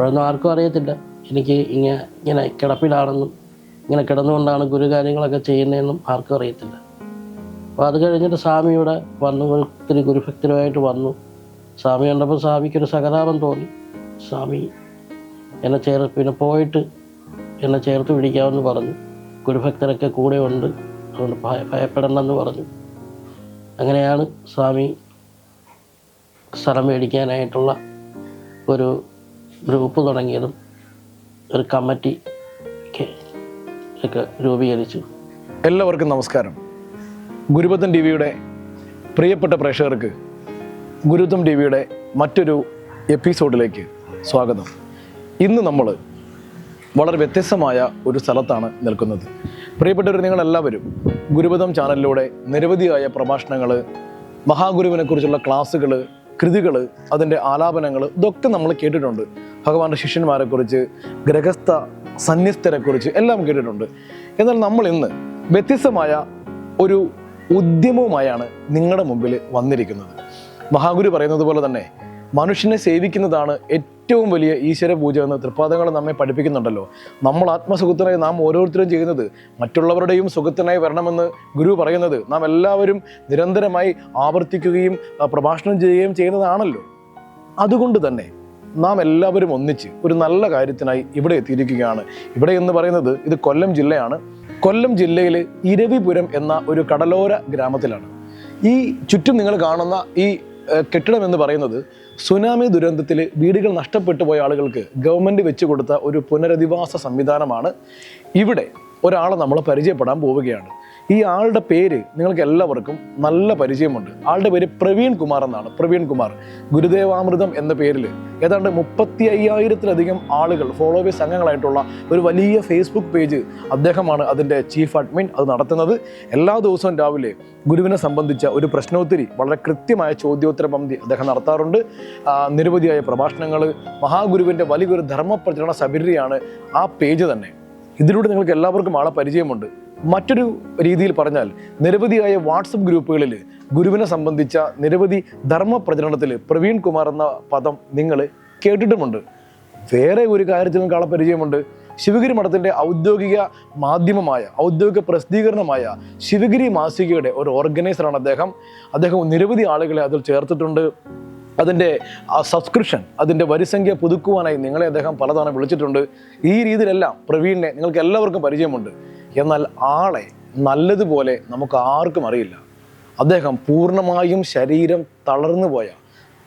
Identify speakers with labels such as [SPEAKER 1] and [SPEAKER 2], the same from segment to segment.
[SPEAKER 1] അപ്പോഴൊന്നും ആർക്കും അറിയത്തില്ല. എനിക്ക് ഇങ്ങനെ ഇങ്ങനെ കിടപ്പിലാണെന്നും ഇങ്ങനെ കിടന്നുകൊണ്ടാണ് ഗുരു കാര്യങ്ങളൊക്കെ ചെയ്യുന്നതെന്നും ആർക്കും അറിയത്തില്ല. അപ്പോൾ അത് കഴിഞ്ഞിട്ട് സ്വാമി ഇവിടെ വന്നു ഒത്തിരി ഗുരുഭക്തരുമായിട്ട് വന്നു. സ്വാമി കണ്ടപ്പോൾ സ്വാമിക്കൊരു സഹതാപം തോന്നി. സ്വാമി എന്നെ ചേർ പിന്നെ പോയിട്ട് എന്നെ ചേർത്ത് പിടിക്കാമെന്ന് പറഞ്ഞു. ഗുരുഭക്തരൊക്കെ കൂടെ ഉണ്ട് അതുകൊണ്ട് ഭയ ഭയപ്പെടണമെന്ന് പറഞ്ഞു. അങ്ങനെയാണ് സ്വാമി സ്ഥലം മേടിക്കാനായിട്ടുള്ള ഒരു ഗ്രൂപ്പ് തുടങ്ങിയതും ഒരു കമ്മിറ്റി ഒക്കെ രൂപീകരിച്ചു.
[SPEAKER 2] എല്ലാവർക്കും നമസ്കാരം. ഗുരുപത്തൻ ടി വിയുടെ പ്രിയപ്പെട്ട പ്രേക്ഷകർക്ക് ഗുരുത്വം ടി വിയുടെ മറ്റൊരു എപ്പിസോഡിലേക്ക് സ്വാഗതം. ഇന്ന് നമ്മൾ വളരെ വ്യത്യസ്തമായ ഒരു സ്ഥലത്താണ് നിൽക്കുന്നത്. പ്രിയപ്പെട്ടവർ നിങ്ങളെല്ലാവരും ഗുരുപദം ചാനലിലൂടെ നിരവധിയായ പ്രഭാഷണങ്ങൾ മഹാഗുരുവിനെക്കുറിച്ചുള്ള ക്ലാസ്സുകൾ കൃതികൾ അതിന്റെ ആലാപനങ്ങൾ ഇതൊക്കെ നമ്മൾ കേട്ടിട്ടുണ്ട്. ഭഗവാന്റെ ശിഷ്യന്മാരെക്കുറിച്ച് ഗ്രഹസ്ഥ സന്യസ്തരെക്കുറിച്ച് എല്ലാം കേട്ടിട്ടുണ്ട്. എന്നാൽ നമ്മൾ ഇന്ന് വ്യത്യസ്തമായ ഒരു ഉദ്യമവുമായാണ് നിങ്ങളുടെ മുമ്പിൽ വന്നിരിക്കുന്നത്. മഹാഗുരു പറയുന്നത് പോലെ തന്നെ മനുഷ്യനെ സേവിക്കുന്നതാണ് ഏറ്റവും വലിയ ഈശ്വര പൂജ എന്ന തൃപ്പാദങ്ങൾ നമ്മെ പഠിപ്പിക്കുന്നുണ്ടല്ലോ. നമ്മൾ ആത്മസുഖത്തിനായി നാം ഓരോരുത്തരും ചെയ്യുന്നത് മറ്റുള്ളവരുടെയും സുഖത്തിനായി വരണമെന്ന് ഗുരു പറയുന്നത് നാം എല്ലാവരും നിരന്തരമായി ആവർത്തിക്കുകയും പ്രഭാഷണം ചെയ്യുകയും ചെയ്യുന്നതാണല്ലോ. അതുകൊണ്ട് തന്നെ നാം എല്ലാവരും ഒന്നിച്ച് ഒരു നല്ല കാര്യത്തിനായി ഇവിടെ എത്തിയിരിക്കുകയാണ്. ഇവിടെ എന്ന് പറയുന്നത് ഇത് കൊല്ലം ജില്ലയാണ്. കൊല്ലം ജില്ലയിൽ ഇരവിപുരം എന്ന ഒരു കടലോര ഗ്രാമത്തിലാണ്. ഈ ചുറ്റും നിങ്ങൾ കാണുന്ന ഈ കെട്ടിടം എന്ന് പറയുന്നത് സുനാമി ദുരന്തത്തിൽ വീടുകൾ നഷ്ടപ്പെട്ടു പോയ ആളുകൾക്ക് ഗവൺമെന്റ് വെച്ച് കൊടുത്ത ഒരു പുനരധിവാസ സംവിധാനമാണ്. ഇവിടെ ഒരാളെ നമ്മൾ പരിചയപ്പെടാൻ പോവുകയാണ്. ഈ ആളുടെ പേര് നിങ്ങൾക്ക് എല്ലാവർക്കും നല്ല പരിചയമുണ്ട്. ആളുടെ പേര് പ്രവീൺ കുമാർ എന്നാണ്. പ്രവീൺ കുമാർ ഗുരുദേവാമൃതം എന്ന പേരിൽ ഏതാണ്ട് മുപ്പത്തി അയ്യായിരത്തിലധികം ആളുകൾ ഫോളോവേഴ്സ് അംഗങ്ങളായിട്ടുള്ള ഒരു വലിയ ഫേസ്ബുക്ക് പേജ് അദ്ദേഹമാണ് അതിന്റെ ചീഫ് അഡ്മിൻ അത് നടത്തുന്നത്. എല്ലാ ദിവസവും രാവിലെ ഗുരുവിനെ സംബന്ധിച്ച ഒരു പ്രശ്നോത്തരി വളരെ കൃത്യമായ ചോദ്യോത്തര പങ്ക്തി അദ്ദേഹം നടത്താറുണ്ട്. നിരവധിയായ പ്രഭാഷണങ്ങൾ മഹാഗുരുവിന്റെ വലിയൊരു ധർമ്മപ്രചരണ സബരിയാണ് ആ പേജ് തന്നെ. ഇതിലൂടെ നിങ്ങൾക്ക് എല്ലാവർക്കും ആളെ പരിചയമുണ്ട്. മറ്റൊരു രീതിയിൽ പറഞ്ഞാൽ നിരവധിയായ വാട്സപ്പ് ഗ്രൂപ്പുകളിൽ ഗുരുവിനെ സംബന്ധിച്ച നിരവധി ധർമ്മ പ്രചരണത്തിൽ പ്രവീൺ കുമാർ എന്ന പദം നിങ്ങൾ കേട്ടിട്ടുമുണ്ട്. വേറെ ഒരു കാര്യത്തിൽ നിങ്ങൾക്ക് പരിചയമുണ്ട്. ശിവഗിരി മഠത്തിന്റെ ഔദ്യോഗിക മാധ്യമമായ ഔദ്യോഗിക പ്രസിദ്ധീകരണമായ ശിവഗിരി മാസികയുടെ ഒരു ഓർഗനൈസറാണ് അദ്ദേഹം. അദ്ദേഹം നിരവധി ആളുകളെ അതിൽ ചേർത്തിട്ടുണ്ട്. അതിന്റെ സബ്സ്ക്രിപ്ഷൻ അതിന്റെ വരിസംഖ്യ പുതുക്കുവാനായി നിങ്ങളെ അദ്ദേഹം പലതവണ വിളിച്ചിട്ടുണ്ട്. ഈ രീതിയിലെല്ലാം പ്രവീണിനെ നിങ്ങൾക്ക് എല്ലാവർക്കും പരിചയമുണ്ട്. എന്നാൽ ആളെ നല്ലതുപോലെ നമുക്ക് ആർക്കും അറിയില്ല. അദ്ദേഹം പൂർണമായും ശരീരം തളർന്നു പോയ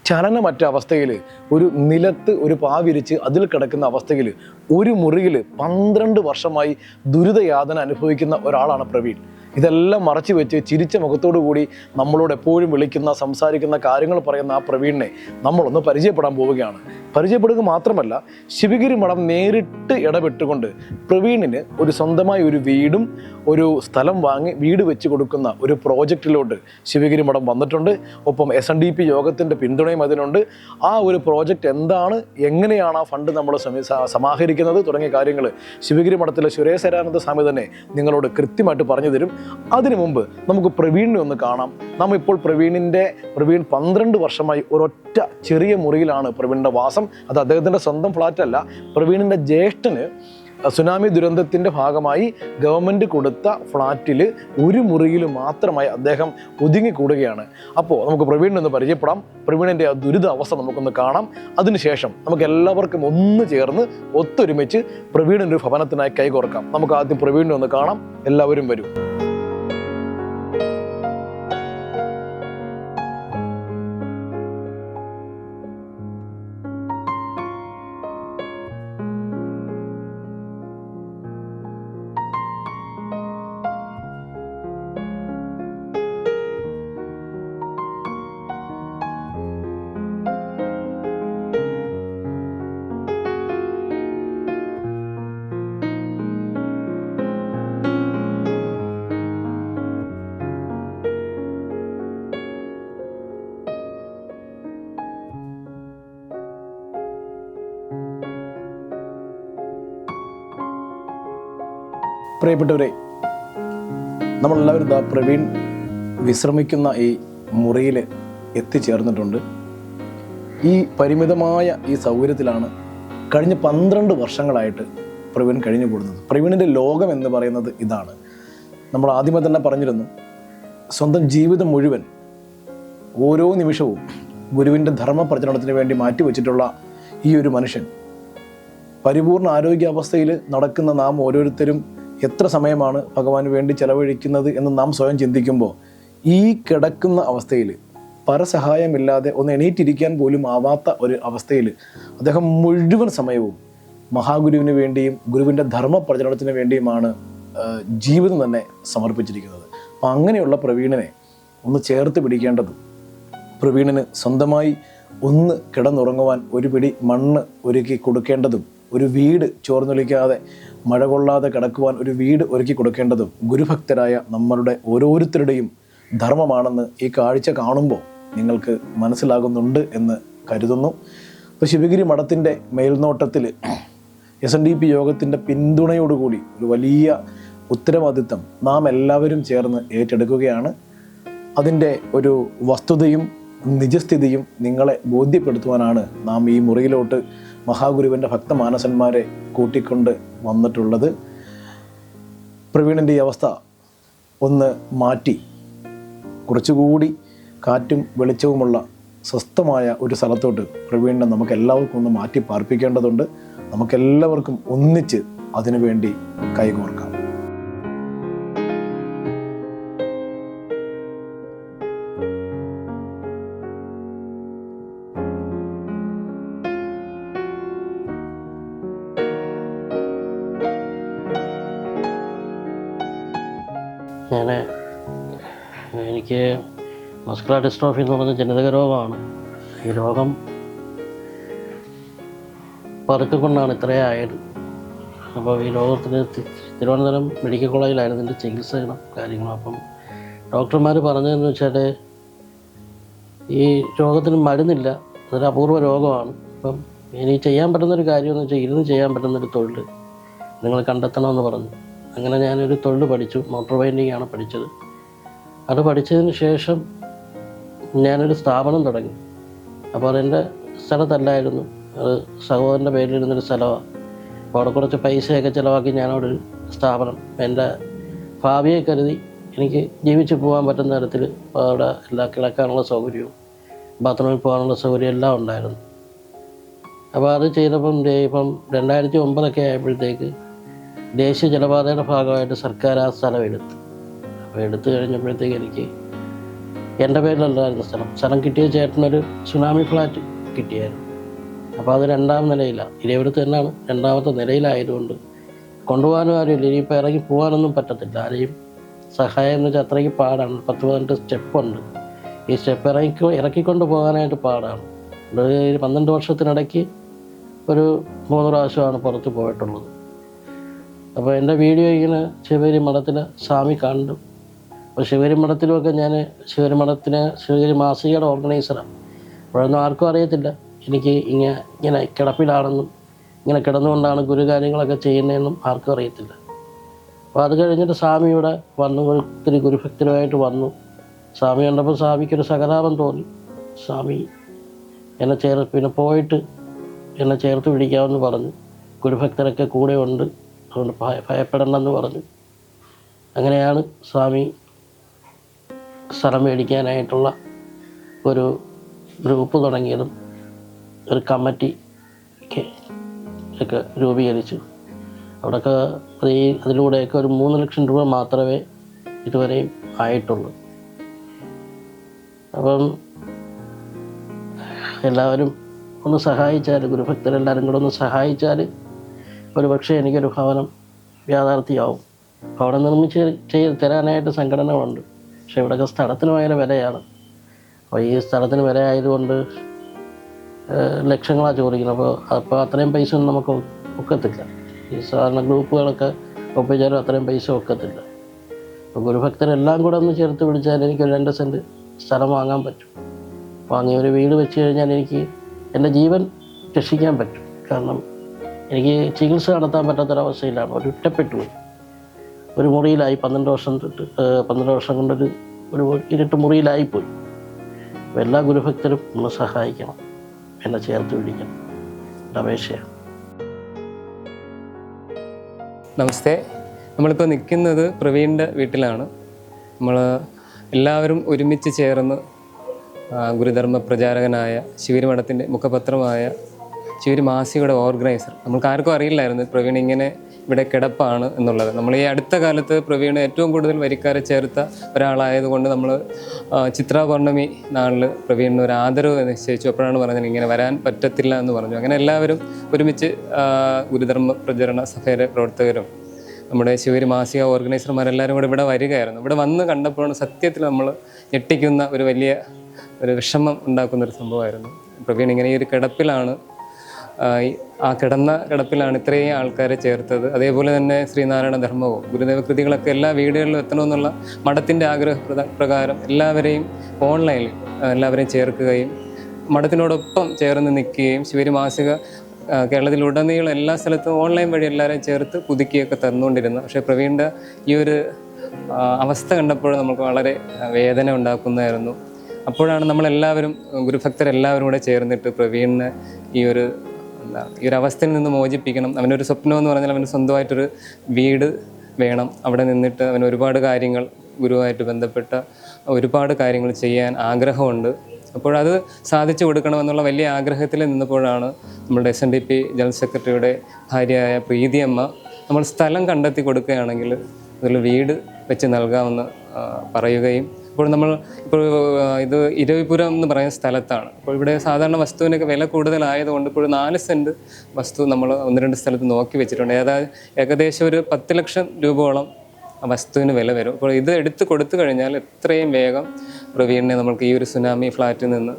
[SPEAKER 2] ചലനമറ്റ അവസ്ഥയിൽ ഒരു നിലത്ത് ഒരു പാവിരിച്ച് അതിൽ കിടക്കുന്ന അവസ്ഥയിൽ ഒരു മുറിയിൽ പന്ത്രണ്ട് വർഷമായി ദുരിതയാതന അനുഭവിക്കുന്ന ഒരാളാണ് പ്രവീൺ. ഇതെല്ലാം മറച്ചു വെച്ച് ചിരിച്ച മുഖത്തോടു കൂടി നമ്മളോട് എപ്പോഴും വിളിക്കുന്ന സംസാരിക്കുന്ന കാര്യങ്ങൾ പറയുന്ന ആ പ്രവീണിനെ നമ്മളൊന്ന് പരിചയപ്പെടാൻ പോവുകയാണ്. പരിചയപ്പെടുക മാത്രമല്ല ശിവഗിരി മഠം നേരിട്ട് ഇടപെട്ടുകൊണ്ട് പ്രവീണിന് ഒരു സ്വന്തമായ ഒരു വീടും ഒരു സ്ഥലം വാങ്ങി വീട് വെച്ച് കൊടുക്കുന്ന ഒരു പ്രോജക്റ്റിലോട്ട് ശിവഗിരി മഠം വന്നിട്ടുണ്ട്. ഒപ്പം എസ് എൻ ഡി പി യോഗത്തിന്റെ പിന്തുണയും അതിനുണ്ട്. ആ ഒരു പ്രോജക്റ്റ് എന്താണ്? എങ്ങനെയാണ് ആ ഫണ്ട് നമ്മൾ സമി- സമാഹരിക്കുന്നത്? തുടങ്ങിയ കാര്യങ്ങൾ ശിവഗിരി മഠത്തിലെ സുരേശ്വരാനന്ദ സ്വാമി തന്നെ നിങ്ങളോട് കൃത്യമായിട്ട് പറഞ്ഞു തരും. അതിനു മുമ്പ് നമുക്ക് പ്രവീണിനെ ഒന്ന് കാണാം. നാം ഇപ്പോൾ പ്രവീണിന്റെ പ്രവീൺ പന്ത്രണ്ട് വർഷമായി ഒരൊറ്റ ചെറിയ മുറിയിലാണ് പ്രവീണിന്റെ വാസം. അത് അദ്ദേഹത്തിന്റെ സ്വന്തം അല്ല. പ്രവീണിന്റെ ജ്യേഷ്ഠന് സുനാമി ദുരന്തത്തിന്റെ ഭാഗമായി ഗവൺമെന്റ് കൊടുത്ത ഫ്ലാറ്റിൽ ഒരു മുറിയിൽ മാത്രമായി അദ്ദേഹം ഒതുങ്ങിക്കൂടുകയാണ്. അപ്പോൾ നമുക്ക് പ്രവീണിനൊന്ന് പരിചയപ്പെടാം. പ്രവീണിന്റെ ആ ദുരിത അവസ്ഥ നമുക്കൊന്ന് കാണാം. അതിനുശേഷം നമുക്ക് എല്ലാവർക്കും ഒന്ന് ചേർന്ന് ഒത്തൊരുമിച്ച് പ്രവീണിന്റെ ഒരു ഭവനത്തിനായി കൈകോർക്കാം. നമുക്ക് ആദ്യം പ്രവീണിനെ ഒന്ന് കാണാം. എല്ലാവരും വരും. പ്രിയപ്പെട്ടവരെ നമ്മളെല്ലാവരും ദാ പ്രവീൺ വിശ്രമിക്കുന്ന ഈ മുറിയിൽ എത്തിച്ചേർന്നിട്ടുണ്ട്. ഈ പരിമിതമായ ഈ സൗകര്യത്തിലാണ് കഴിഞ്ഞ പന്ത്രണ്ട് വർഷങ്ങളായിട്ട് പ്രവീൺ കഴിഞ്ഞു കൂടുന്നത് പ്രവീണിന്റെ ലോകം എന്ന് പറയുന്നത് ഇതാണ്. നമ്മൾ ആദ്യമേ തന്നെ പറഞ്ഞിരുന്നു സ്വന്തം ജീവിതം മുഴുവൻ ഓരോ നിമിഷവും ഗുരുവിന്റെ ധർമ്മ പ്രചരണത്തിന് വേണ്ടി മാറ്റിവെച്ചിട്ടുള്ള ഈ ഒരു മനുഷ്യൻ പരിപൂർണ ആരോഗ്യാവസ്ഥയിൽ നടക്കുന്ന നാം ഓരോരുത്തരും എത്ര സമയമാണ് ഭഗവാന് വേണ്ടി ചെലവഴിക്കുന്നത് എന്ന് നാം സ്വയം ചിന്തിക്കുമ്പോൾ ഈ കിടക്കുന്ന അവസ്ഥയിൽ പരസഹായമില്ലാതെ ഒന്ന് എണീറ്റിരിക്കാൻ പോലും ആവാത്ത ഒരു അവസ്ഥയിൽ അദ്ദേഹം മുഴുവൻ സമയവും മഹാഗുരുവിന് വേണ്ടിയും ഗുരുവിന്റെ ധർമ്മ പ്രചരണത്തിന് വേണ്ടിയുമാണ് ജീവിതം തന്നെ സമർപ്പിച്ചിരിക്കുന്നത്. അപ്പം അങ്ങനെയുള്ള പ്രവീണനെ ഒന്ന് ചേർത്ത് പിടിക്കേണ്ടത് പ്രവീണന് സ്വന്തമായി ഒന്ന് കിടന്നുറങ്ങുവാൻ ഒരു പിടി മണ്ണ് ഒരുക്കി കൊടുക്കേണ്ടതും ഒരു വീട് ചോർന്നൊലിക്കാതെ മഴ കൊള്ളാതെ കിടക്കുവാൻ ഒരു വീട് ഒരുക്കി കൊടുക്കേണ്ടതും ഗുരുഭക്തരായ നമ്മളുടെ ഓരോരുത്തരുടെയും ധർമ്മമാണെന്ന് ഈ കാഴ്ച കാണുമ്പോൾ നിങ്ങൾക്ക് മനസ്സിലാകുന്നുണ്ട് എന്ന് കരുതുന്നു. അപ്പോൾ ശിവഗിരി മഠത്തിന്റെ മേൽനോട്ടത്തിൽ എസ് എൻ ഡി പി യോഗത്തിന്റെ പിന്തുണയോടുകൂടി ഒരു വലിയ ഉത്തരവാദിത്തം നാം എല്ലാവരും ചേർന്ന് ഏറ്റെടുക്കുകയാണ്. അതിന്റെ ഒരു വസ്തുതയും നിജസ്ഥിതിയും നിങ്ങളെ ബോധ്യപ്പെടുത്തുവാനാണ് നാം ഈ മുറിയിലോട്ട് മഹാഗുരുവിന്റെ ഭക്തമാനസന്മാരെ കൂട്ടിക്കൊണ്ട് വന്നിട്ടുള്ളത്. പ്രവീണിന്റെ ഈ അവസ്ഥ ഒന്ന് മാറ്റി. കുറച്ചുകൂടി കാറ്റും വെളിച്ചവുമുള്ള സ്വസ്ഥമായ ഒരു സ്ഥലത്തോട്ട് പ്രവീണിനെ നമുക്ക് എല്ലാവർക്കും ഒന്ന് മാറ്റി പാർപ്പിക്കേണ്ടതുണ്ട്. നമുക്കെല്ലാവർക്കും ഒന്നിച്ച് അതിനുവേണ്ടി കൈകോർക്കാം.
[SPEAKER 1] ഞാൻ എനിക്ക് മസ്കുലർ ഡിസ്ട്രോഫി എന്ന് പറഞ്ഞ ജനിതക രോഗമാണ് ഈ രോഗം പതുക്കൊണ്ടാണ് ഇത്രയും ആയത്. അപ്പോൾ ഈ രോഗത്തിന് തിരുവനന്തപുരം മെഡിക്കൽ കോളേജിലായിരുന്നു എന്റെ ചികിത്സകളും കാര്യങ്ങളും. അപ്പം ഡോക്ടർമാർ പറഞ്ഞതെന്ന് വെച്ചാൽ ഈ രോഗത്തിന് മരുന്നില്ല. അതൊരു അപൂർവ രോഗമാണ്. അപ്പം ഇനി ചെയ്യാൻ പറ്റുന്നൊരു കാര്യമെന്ന് വെച്ചാൽ ഇരുന്ന് ചെയ്യാൻ പറ്റുന്നൊരു തൊഴിൽ നിങ്ങൾ കണ്ടെത്തണമെന്ന് പറഞ്ഞു. അങ്ങനെ ഞാനൊരു തൊഴിൽ പഠിച്ചു. മോട്ടോർ പെയിന്റിംഗ് ആണ് പഠിച്ചത്. അത് പഠിച്ചതിന് ശേഷം ഞാനൊരു സ്ഥാപനം തുടങ്ങി. അപ്പോൾ അതെന്റെ സ്ഥലത്തല്ലായിരുന്നു. അത് സഹോദരന്റെ പേരിലിരുന്നൊരു സ്ഥലമാണ് അപ്പോൾ അവിടെ കുറച്ച് പൈസയൊക്കെ ചിലവാക്കി ഞാനവിടെ ഒരു സ്ഥാപനം. എന്റെ ഭാവിയെ കരുതി എനിക്ക് ജീവിച്ചു പോകാൻ പറ്റുന്ന തരത്തിൽ അവിടെ എല്ലാ കിടക്കാനുള്ള സൗകര്യവും ബാത്റൂമിൽ പോകാനുള്ള സൗകര്യം എല്ലാം ഉണ്ടായിരുന്നു. അപ്പോൾ അത് ചെയ്തപ്പം ഇപ്പം രണ്ടായിരത്തി ഒമ്പതൊക്കെ ആയപ്പോഴത്തേക്ക് ദേശീയ ജലപാതയുടെ ഭാഗമായിട്ട് സർക്കാർ ആ സ്ഥലം എടുത്തു. അപ്പോൾ എടുത്തു കഴിഞ്ഞപ്പോഴത്തേക്ക് എനിക്ക് എന്റെ പേരിലല്ലായിരുന്നു സ്ഥലം സ്ഥലം കിട്ടിയ ചേട്ടനൊരു സുനാമി ഫ്ലാറ്റ് കിട്ടിയായിരുന്നു. അപ്പോൾ അത് രണ്ടാം നിലയിലാണ്. ഇരവിടുത്ത് തന്നെയാണ് രണ്ടാമത്തെ നിലയിലായതുകൊണ്ട് കൊണ്ടുപോകാനും ആരുമില്ല. ഇനിയിപ്പോൾ ഇറങ്ങി പോകാനൊന്നും പറ്റത്തില്ല. ആരെയും സഹായം എന്ന് വെച്ചാൽ അത്രയ്ക്ക് പാടാണ്. പത്ത് പതിനെട്ട് സ്റ്റെപ്പുണ്ട്. ഈ സ്റ്റെപ്പ് ഇറങ്ങി ഇറക്കിക്കൊണ്ട് പോകാനായിട്ട് പാടാണ്. ഒരു പന്ത്രണ്ട് വർഷത്തിനിടയ്ക്ക് ഒരു മൂന്ന് പ്രാവശ്യമാണ് പുറത്ത് പോയിട്ടുള്ളത്. അപ്പോൾ എന്റെ വീഡിയോ ഇങ്ങനെ ശിവഗിരി മഠത്തിൽ സ്വാമി കണ്ടു അപ്പോൾ ശിവഗിരി മഠത്തിലുമൊക്കെ ഞാൻ ശിവഗിരി മഠത്തിന് ശിവഗിരി മാസികയുടെ ഓർഗനൈസറാണ് അപ്പോഴൊന്നും ആർക്കും അറിയത്തില്ല. എനിക്ക് ഇങ്ങനെ ഇങ്ങനെ കിടപ്പിലാണെന്നും ഇങ്ങനെ കിടന്നുകൊണ്ടാണ് ഗുരു കാര്യങ്ങളൊക്കെ ചെയ്യുന്നതെന്നും ആർക്കും അറിയത്തില്ല. അപ്പോൾ അത് കഴിഞ്ഞിട്ട് സ്വാമി ഇവിടെ വന്നു. ഒത്തിരി ഗുരുഭക്തരുമായിട്ട് വന്നു. സ്വാമി കണ്ടപ്പോൾ സ്വാമിക്കൊരു സഹതാപം തോന്നി. സ്വാമി എന്നെ ചേർ പിന്നെ പോയിട്ട് എന്നെ ചേർത്ത് പിടിക്കാമെന്ന് പറഞ്ഞു. ഗുരുഭക്തരൊക്കെ കൂടെ ഉണ്ട് അതുകൊണ്ട് ഭയ ഭയപ്പെടണമെന്ന് പറഞ്ഞു. അങ്ങനെയാണ് സ്വാമി സ്ഥലം മേടിക്കാനായിട്ടുള്ള ഒരു ഗ്രൂപ്പ് തുടങ്ങിയതും ഒരു കമ്മിറ്റി ഒക്കെ രൂപീകരിച്ചു. അവിടെയൊക്കെ ഈ അതിലൂടെയൊക്കെ ഒരു മൂന്ന് ലക്ഷം രൂപ മാത്രമേ ഇതുവരെയും ആയിട്ടുള്ളൂ. അപ്പം എല്ലാവരും ഒന്ന് സഹായിച്ചാൽ ഗുരുഭക്തരെല്ലാവരും കൂടെ ഒന്ന് സഹായിച്ചാൽ ഒരു പക്ഷേ എനിക്കൊരു ഭവനം യാഥാർത്ഥ്യമാവും. ഭവനം നിർമ്മിച്ച് ചെയ്ത് തരാനായിട്ട് സംഘടനകളുണ്ട്. പക്ഷെ ഇവിടെയൊക്കെ സ്ഥലത്തിന് ഭയങ്കര വിലയാണ്. അപ്പോൾ ഈ സ്ഥലത്തിന് വില ആയതുകൊണ്ട് ലക്ഷങ്ങളാണ് ചോദിക്കുന്നത്. അപ്പോൾ അപ്പോൾ അത്രയും പൈസ ഒന്നും നമുക്ക് ഒക്കത്തില്ല. ഈ സാധാരണ ഗ്രൂപ്പുകളൊക്കെ ഒപ്പിച്ചാലും അത്രയും പൈസ ഒക്കത്തില്ല. അപ്പോൾ ഗുരുഭക്തരെല്ലാം കൂടെ ഒന്ന് ചേർത്ത് പിടിച്ചാൽ എനിക്ക് രണ്ട് സെന്റ് സ്ഥലം വാങ്ങാൻ പറ്റും. വാങ്ങിയ ഒരു വീട് വെച്ച് കഴിഞ്ഞാൽ എനിക്ക് എന്റെ ജീവൻ രക്ഷിക്കാൻ പറ്റും. കാരണം എനിക്ക് ചികിത്സ നടത്താൻ പറ്റാത്തൊരവസ്ഥയിലാണ്. ഒരു ഒറ്റപ്പെട്ടു പോയി. ഒരു മുറിയിലായി പന്ത്രണ്ട് വർഷം തൊട്ട് പന്ത്രണ്ട് വർഷം കൊണ്ടൊരു ഒരു ഇരുട്ട് മുറിയിലായിപ്പോയി അപ്പോൾ എല്ലാ ഗുരുഭക്തരും ഒന്ന് സഹായിക്കണം. എന്നെ ചേർത്ത് പിടിക്കണം. അപേക്ഷയാണ്.
[SPEAKER 3] നമസ്തേ. നമ്മളിപ്പോൾ നിൽക്കുന്നത് പ്രവീണിന്റെ വീട്ടിലാണ്. നമ്മൾ എല്ലാവരും ഒരുമിച്ച് ചേർന്ന് ഗുരുധർമ്മ പ്രചാരകനായ ശിവരി മഠത്തിന്റെ മുഖപത്രമായ ഒരു മാസികയുടെ ഓർഗനൈസർ. നമുക്ക് ആർക്കും അറിയില്ലായിരുന്നു പ്രവീൺ ഇങ്ങനെ ഇവിടെ കിടപ്പാണ് എന്നുള്ളത്. നമ്മൾ ഈ അടുത്ത കാലത്ത് പ്രവീൺ ഏറ്റവും കൂടുതൽ വരിക്കാരെ ചേർത്ത ഒരാളായതുകൊണ്ട് നമ്മൾ ചിത്ര പൗർണമി നാളിൽ പ്രവീണിന് ഒരു ആദരവ് നിശ്ചയിച്ചു. അപ്പോഴാണ് പറഞ്ഞത് ഇങ്ങനെ വരാൻ പറ്റത്തില്ല എന്ന് പറഞ്ഞു. അങ്ങനെ എല്ലാവരും ഒരുമിച്ച് ഗുരുധർമ്മ പ്രചരണ സഭയുടെ പ്രവർത്തകരും നമ്മുടെ ശിവരി മാസിക ഓർഗനൈസർമാരെല്ലാവരും കൂടെ ഇവിടെ വരികയായിരുന്നു. ഇവിടെ വന്ന് കണ്ടപ്പോഴാണ് സത്യത്തിൽ നമ്മൾ ഞെട്ടിക്കുന്ന ഒരു വലിയ ഒരു വിഷമം ഉണ്ടാക്കുന്ന ഒരു സംഭവമായിരുന്നു. പ്രവീൺ ഇങ്ങനെ ഈ ഒരു കിടപ്പിലാണ് ആ, കിടന്ന കിടപ്പിലാണ് ഇത്രയും ആൾക്കാരെ ചേർത്തത്. അതേപോലെ തന്നെ ശ്രീനാരായണ ധർമ്മവും ഗുരുദേവ കൃതികളൊക്കെ എല്ലാ വീടുകളിലും എത്തണമെന്നുള്ള മഠത്തിന്റെ ആഗ്രഹ പ്രകാരം എല്ലാവരെയും ഓൺലൈനിൽ എല്ലാവരെയും ചേർക്കുകയും മഠത്തിനോടൊപ്പം ചേർന്ന് നിൽക്കുകയും ശിവരി മാസിക കേരളത്തിലുടനീളം എല്ലാ സ്ഥലത്തും ഓൺലൈൻ വഴി എല്ലാവരെയും ചേർത്ത് പുതുക്കിയൊക്കെ തന്നുകൊണ്ടിരുന്നു. പക്ഷേ പ്രവീണിന്റെ ഈ ഒരു അവസ്ഥ കണ്ടപ്പോൾ നമുക്ക് വളരെ വേദന ഉണ്ടാക്കുന്നതായിരുന്നു. അപ്പോഴാണ് നമ്മളെല്ലാവരും ഗുരുഭക്തരെല്ലാവരും കൂടെ ചേർന്നിട്ട് പ്രവീണിന് ഈ ഒരു ഈ ഒരു അവസ്ഥയിൽ നിന്ന് മോചിപ്പിക്കണം. അവനൊരു സ്വപ്നം എന്ന് പറഞ്ഞാൽ അവന് സ്വന്തമായിട്ടൊരു വീട് വേണം. അവിടെ നിന്നിട്ട് അവൻ ഒരുപാട് കാര്യങ്ങൾ ഗുരുവായിട്ട് ബന്ധപ്പെട്ട ഒരുപാട് കാര്യങ്ങൾ ചെയ്യാൻ ആഗ്രഹമുണ്ട്. അപ്പോഴത് സാധിച്ചു കൊടുക്കണമെന്നുള്ള വലിയ ആഗ്രഹത്തിൽ നിന്നപ്പോഴാണ് നമ്മുടെ S N D P general സെക്രട്ടറിയുടെ ഭാര്യയായ പ്രീതിയമ്മ നമ്മൾ സ്ഥലം കണ്ടെത്തി കൊടുക്കുകയാണെങ്കിൽ അതിൽ വീട് വെച്ച് നൽകാമെന്ന് പറയുകയും ഇപ്പോൾ നമ്മൾ ഇപ്പോൾ ഇത് ഇരവിപുരം എന്ന് പറയുന്ന സ്ഥലത്താണ്. അപ്പോൾ ഇവിടെ സാധാരണ വസ്തുവിനൊക്കെ വില കൂടുതലായതുകൊണ്ട് ഇപ്പോൾ നാല് സെന്റ് വസ്തു നമ്മൾ ഒന്ന് രണ്ട് സ്ഥലത്ത് നോക്കി വെച്ചിട്ടുണ്ട്. ഏതായത് ഏകദേശം ഒരു പത്ത് ലക്ഷം രൂപയോളം വസ്തുവിന് വില വരും. അപ്പോൾ ഇത് എടുത്ത് കൊടുത്തു കഴിഞ്ഞാൽ എത്രയും വേഗം പ്രവീണിനെ നമ്മൾക്ക് ഈ ഒരു സുനാമി ഫ്ലാറ്റിൽ നിന്ന്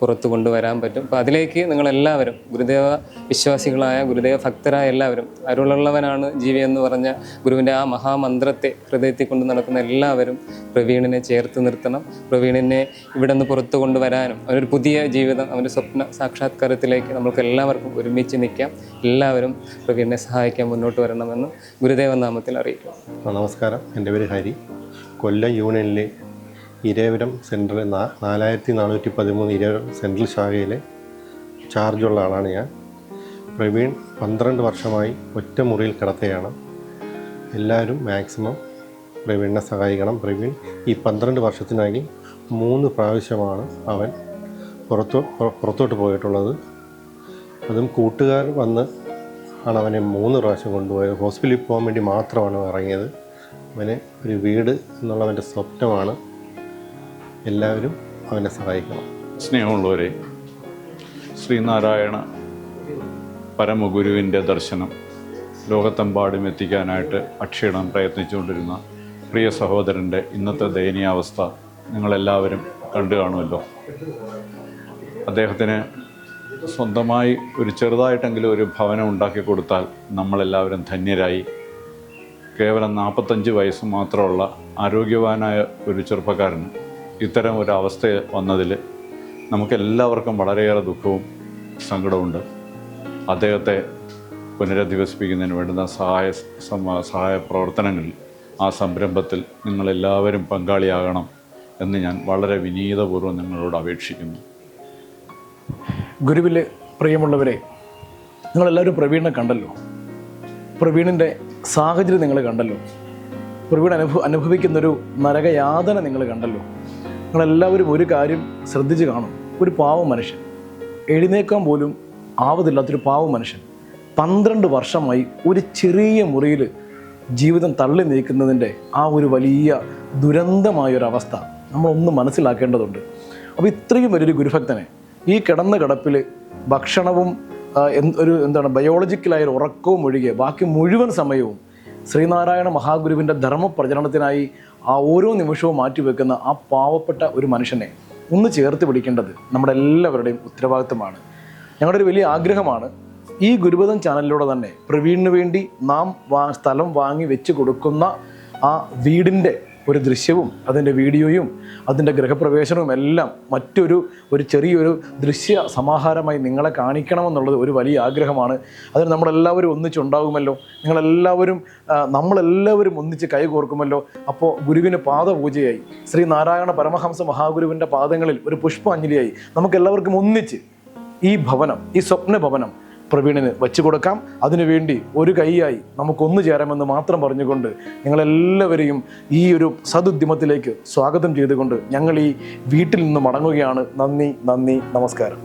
[SPEAKER 3] പുറത്ത് കൊണ്ടുവരാൻ പറ്റും. അപ്പോൾ അതിലേക്ക് നിങ്ങളെല്ലാവരും ഗുരുദേവ വിശ്വാസികളായ ഗുരുദേവ ഭക്തരായ എല്ലാവരും അരുളുള്ളവനാണ് ജീവി എന്ന് പറഞ്ഞ ഗുരുവിന്റെ ആ മഹാമന്ത്രത്തെ ഹൃദയത്തിൽ കൊണ്ട് നടക്കുന്ന എല്ലാവരും പ്രവീണിനെ ചേർത്ത് നിർത്തണം. പ്രവീണിനെ ഇവിടെ നിന്ന് പുറത്ത് കൊണ്ടുവരാനും അവനൊരു പുതിയ ജീവിതം അവന്റെ സ്വപ്ന സാക്ഷാത്കാരത്തിലേക്ക് നമുക്ക് എല്ലാവർക്കും ഒരുമിച്ച് നിൽക്കാം. എല്ലാവരും പ്രവീണിനെ സഹായിക്കാൻ മുന്നോട്ട് വരണമെന്ന് ഗുരുദേവ നാമത്തിൽ അറിയിക്കും
[SPEAKER 4] നമസ്കാരം. എന്റെ പേര് ഹരി. കൊല്ലം യൂണിയനിലെ ഇരേപുരം സെൻട്രൽ നാലായിരത്തി നാനൂറ്റി പതിമൂന്ന് ഇരേവരം സെൻട്രൽ ശാഖയിലെ ചാർജുള്ള ആളാണ് ഞാൻ. പ്രവീൺ പന്ത്രണ്ട് വർഷമായി ഒറ്റ മുറിയിൽ കിടത്തുകയാണ് എല്ലാവരും മാക്സിമം പ്രവീണിനെ സഹായിക്കണം. പ്രവീൺ ഈ പന്ത്രണ്ട് വർഷത്തിനായി മൂന്ന് പ്രാവശ്യമാണ് അവൻ പുറത്തോ പുറ- പുറത്തോട്ട് പോയിട്ടുള്ളത്. അതും കൂട്ടുകാർ വന്ന് ആണ് അവനെ മൂന്ന് പ്രാവശ്യം കൊണ്ടുപോയത്. ഹോസ്പിറ്റലിൽ പോകാൻ വേണ്ടി മാത്രമാണ് ഇറങ്ങിയത്. അവന് ഒരു വീട് എന്നുള്ളവന്റെ സ്വപ്നമാണ്. എല്ലാവരും അവനെ സഹായിക്കണം.
[SPEAKER 5] സ്നേഹമുള്ളവരെ ശ്രീനാരായണ പരമഗുരുവിന്റെ ദർശനം ലോകത്തെമ്പാടും എത്തിക്കാനായിട്ട് അക്ഷീണം പ്രയത്നിച്ചുകൊണ്ടിരുന്ന പ്രിയ സഹോദരന്റെ ഇന്നത്തെ ദയനീയാവസ്ഥ നിങ്ങളെല്ലാവരും കണ്ടു കാണുമല്ലോ. അദ്ദേഹത്തിന് സ്വന്തമായി ഒരു ചെറുതായിട്ടെങ്കിലും ഒരു ഭവനം ഉണ്ടാക്കി കൊടുത്താൽ നമ്മളെല്ലാവരും ധന്യരായി. കേവലം നാൽപ്പത്തഞ്ച് വയസ്സ് മാത്രമുള്ള ആരോഗ്യവാനായ ഒരു ചെറുപ്പക്കാരന് ഇത്തരം ഒരു അവസ്ഥ വന്നതിൽ നമുക്കെല്ലാവർക്കും വളരെയേറെ ദുഃഖവും സങ്കടവുമുണ്ട്. അദ്ദേഹത്തെ പുനരധിവസിപ്പിക്കുന്നതിന് വേണ്ടുന്ന സഹായ സഹായ പ്രവർത്തനങ്ങളിൽ ആ സംരംഭത്തിൽ നിങ്ങളെല്ലാവരും പങ്കാളിയാകണം എന്ന് ഞാൻ വളരെ വിനീതപൂർവം നിങ്ങളോട് അപേക്ഷിക്കുന്നു.
[SPEAKER 2] ഗുരുവിൽ പ്രിയമുള്ളവരെ നിങ്ങളെല്ലാവരും പ്രവീണിനെ കണ്ടല്ലോ? പ്രവീണിന്റെ സാഹചര്യം നിങ്ങൾ കണ്ടല്ലോ? പ്രവീൺ അനുഭവ അനുഭവിക്കുന്നൊരു നരകയാതന നിങ്ങൾ കണ്ടല്ലോ? നിങ്ങളെല്ലാവരും ഒരു കാര്യം ശ്രദ്ധിച്ച് കാണും. ഒരു പാവ മനുഷ്യൻ. എഴുന്നേക്കാൻ പോലും ആവതില്ലാത്തൊരു പാവ മനുഷ്യൻ പന്ത്രണ്ട് വർഷമായി ഒരു ചെറിയ മുറിയിൽ ജീവിതം തള്ളി നീക്കുന്നതിന്റെ ആ ഒരു വലിയ ദുരന്തമായൊരവസ്ഥ നമ്മളൊന്ന് മനസ്സിലാക്കേണ്ടതുണ്ട്. അപ്പോൾ ഇത്രയും വലിയൊരു ഗുരുഭക്തനെ ഈ കിടന്ന കിടപ്പിൽ ഭക്ഷണവും ഒരു എന്താണ് ബയോളജിക്കലായ ഒരു ഉറക്കവും ഒഴികെ ബാക്കി മുഴുവൻ സമയവും ശ്രീനാരായണ മഹാഗുരുവിന്റെ ധർമ്മപ്രചരണത്തിനായി ആ ഓരോ നിമിഷവും മാറ്റിവെക്കുന്ന ആ പാവപ്പെട്ട ഒരു മനുഷ്യനെ ഒന്ന് ചേർത്ത് പിടിക്കേണ്ടത് നമ്മുടെ എല്ലാവരുടെയും ഉത്തരവാദിത്വമാണ് ഞങ്ങളുടെ ഒരു വലിയ ആഗ്രഹമാണ് ഈ ഗുരുപദം ചാനലിലൂടെ തന്നെ പ്രവീണിന് വേണ്ടി നാം സ്ഥലം വാങ്ങി വെച്ച് കൊടുക്കുന്ന ആ വീടിന്റെ ഒരു ദൃശ്യവും അതിന്റെ വീഡിയോയും അതിന്റെ ഗൃഹപ്രവേശനവും എല്ലാം മറ്റൊരു ഒരു ചെറിയൊരു ദൃശ്യ സമാഹാരമായി നിങ്ങളെ കാണിക്കണമെന്നുള്ളത് ഒരു വലിയ ആഗ്രഹമാണ്. അതിന് നമ്മളെല്ലാവരും ഒന്നിച്ചുണ്ടാകുമല്ലോ. നിങ്ങളെല്ലാവരും നമ്മളെല്ലാവരും ഒന്നിച്ച് കൈകോർക്കുമല്ലോ അപ്പോൾ ഗുരുവിന് പാദപൂജയായി. ശ്രീ നാരായണ പരമഹംസ മഹാഗുരുവിന്റെ പാദങ്ങളിൽ ഒരു പുഷ്പാഞ്ജലിയായി. നമുക്കെല്ലാവർക്കും ഒന്നിച്ച് ഈ ഭവനം ഈ സ്വപ്ന ഭവനം പ്രവീണിന് വെച്ചു കൊടുക്കാം. അതിനുവേണ്ടി ഒരു കൈയായി നമുക്കൊന്നു ചേരാമെന്ന് മാത്രം പറഞ്ഞുകൊണ്ട് നിങ്ങളെല്ലാവരെയും ഈ ഒരു സതുദ്യമത്തിലേക്ക് സ്വാഗതം ചെയ്തുകൊണ്ട് ഞങ്ങൾ ഈ വീട്ടിൽ നിന്ന് മടങ്ങുകയാണ്. നന്ദി നന്ദി നമസ്കാരം.